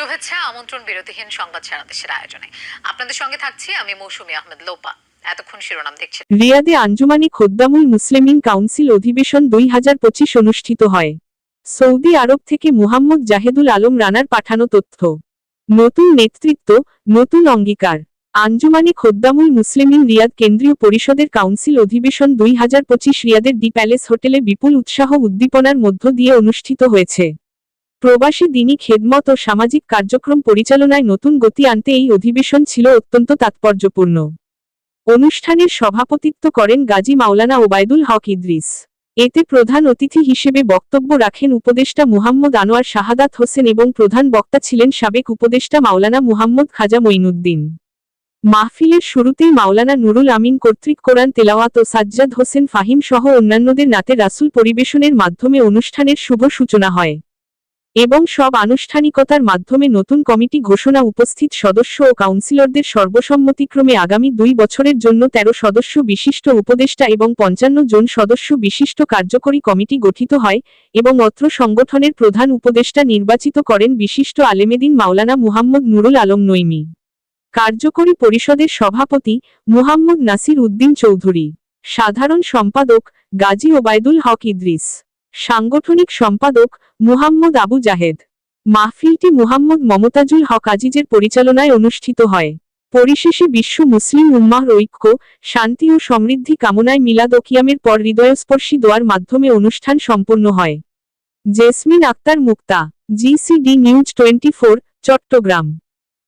শুভেচ্ছা, আমন্ত্রণ বিরতিহীন সংবাদ সারা আয়োজনে। আপনাদের সঙ্গে থাকছি আমি মৌসুমী আহমেদ লোপা। এতক্ষণ শিরোনাম দেখছেন। রিয়াদে আঞ্জুমানি খোদ্দামুল মুসলিমিন কাউন্সিল অধিবেশন দুই হাজার পঁচিশ অনুষ্ঠিত হয়। সৌদি আরব থেকে মুহাম্মদ জাহেদুল আলম রানার পাঠানো তথ্য। নতুন নেতৃত্ব, নতুন অঙ্গীকার। আঞ্জুমানি খোদ্দামুল মুসলিমিন রিয়াদ কেন্দ্রীয় পরিষদের কাউন্সিল অধিবেশন দুই হাজার পঁচিশ রিয়াদের ডি প্যালেস হোটেলে বিপুল উৎসাহ উদ্দীপনার মধ্য দিয়ে অনুষ্ঠিত হয়েছে। প্রবাসী দিনী খেদমত ও সামাজিক কার্যক্রম পরিচালনায় নতুন গতি আনতে এই অধিবেশন ছিল অত্যন্ত তাৎপর্যপূর্ণ। অনুষ্ঠানের সভাপতিত্ব করেন গাজী মাওলানা ওবায়দুল হক ইদ্রিস। এতে প্রধান অতিথি হিসেবে বক্তব্য রাখেন উপদেষ্টা মুহাম্মদ আনোয়ার শাহাদাত হোসেন এবং প্রধান বক্তা ছিলেন সাবেক উপদেষ্টা মাওলানা মুহাম্মদ খাজা মঈনুদ্দিন। মাহফিলের শুরুতেই মাওলানা নুরুল আমিন কর্তৃক কোরআন তেলাওয়াত ও সাজ্জাদ হোসেন ফাহিম সহ অন্যান্যদের নাতে রাসুল পরিবেশনের মাধ্যমে অনুষ্ঠানের শুভ সূচনা হয়। এবং সব আনুষ্ঠানিকতার মাধ্যমে নতুন কমিটি ঘোষণা, উপস্থিত সদস্য ও কাউন্সিলরদের সর্বসম্মতিক্রমে আগামী দুই বছরের জন্য তেরো সদস্য বিশিষ্ট উপদেষ্টা এবং পঞ্চান্ন জন সদস্য বিশিষ্ট কার্যকরী কমিটি গঠিত হয় এবং অত্র সংগঠনের প্রধান উপদেষ্টা নির্বাচিত করেন বিশিষ্ট আলেমেদিন মাওলানা মুহাম্মদ নুরুল আলম নৈমি। কার্যকরী পরিষদের সভাপতি মুহাম্মদ নাসির উদ্দিন চৌধুরী। সাধারণ সম্পাদক গাজী ওবায়দুল হক ইদ্রিস। সাংগঠনিক সম্পাদক মুহাম্মদ আবু জাহেদ। মাহফিলটি মুহাম্মদ মমতাজুল হক আজিজের পরিচালনায় অনুষ্ঠিত হয়। পরিশেষে বিশ্ব মুসলিম উম্মাহর ঐক্য, শান্তি ও সমৃদ্ধি কামনায় মিলাদ ও কিয়ামের পর হৃদয়স্পর্শী দোয়ার মাধ্যমে অনুষ্ঠান সম্পন্ন হয়। Jesmin Akter Mukta GCD news twenty Chattogram.